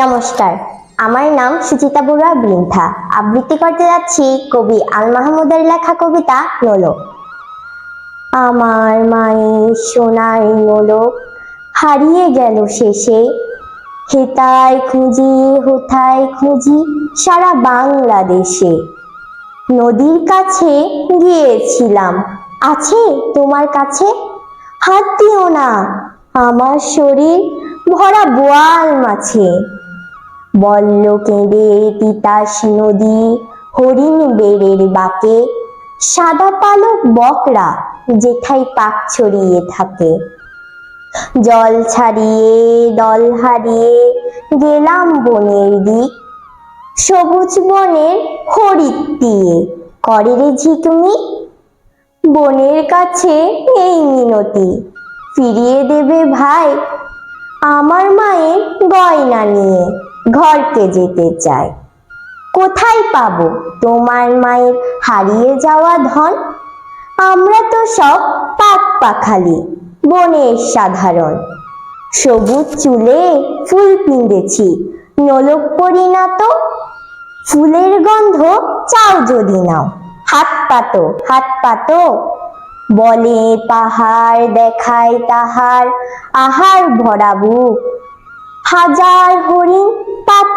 নমস্কার। আমার নাম সুচিতা বড়ুয়া বৃদ্ধা আবৃত্তি করতে যাচ্ছি কবি আল মাহমুদের লেখা কবিতা নোলক। আমার মায়ের সোনার নোলক হারিয়ে গেল শেষে। হেতায় খুঁজি হোথায় খুঁজি সারা বাংলাদেশে। নদীর কাছে গিয়েছিলাম। আছে তোমার কাছে? হাত দিও না। আমার শরীর ভরা বোয়াল মাছে বল্ল কেঁদে তিতাস নদী, হরিণ বেড়ের বাকে, সাদা পালক বকরা যেথায় পাক ছড়িয়ে থাকে। জল ছাড়িয়ে, দল হারিয়ে গেলাম বনের দিক, সবুজ বনের হরিৎ দিয়ে। করে রে ঝিটুমি বনের কাছে এই মিনতি, ফিরিয়ে দেবে ভাই আমার মায়ের গয়না নিয়ে। ঘরকে যেতে চায় কোথায় পাবো তোমার মায়ের হারিয়ে যাওয়া ধন? আমরা তো সব পাক পাখালি বনের সাধারণ। সবুজ চুলে ফুল পিঁধেছি, নলক পরি না তো? ফুলের গন্ধ চাও যদি নাও, হাত পাতো হাত পাতো। বলে পাহাড় দেখায় তাহার, আহার ভরা বুক। হাজার হরিণ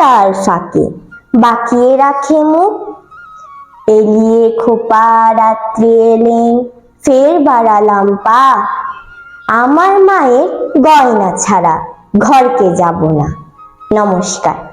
পাতার ফাঁকে বাকিয়ে রাখে মুখ। এলিয়ে খোপা, রাত্রি এলেন ফের বাড়ালাম পা। আমার মায়ের গয়না ছাড়া ঘরকে যাব না। নমস্কার।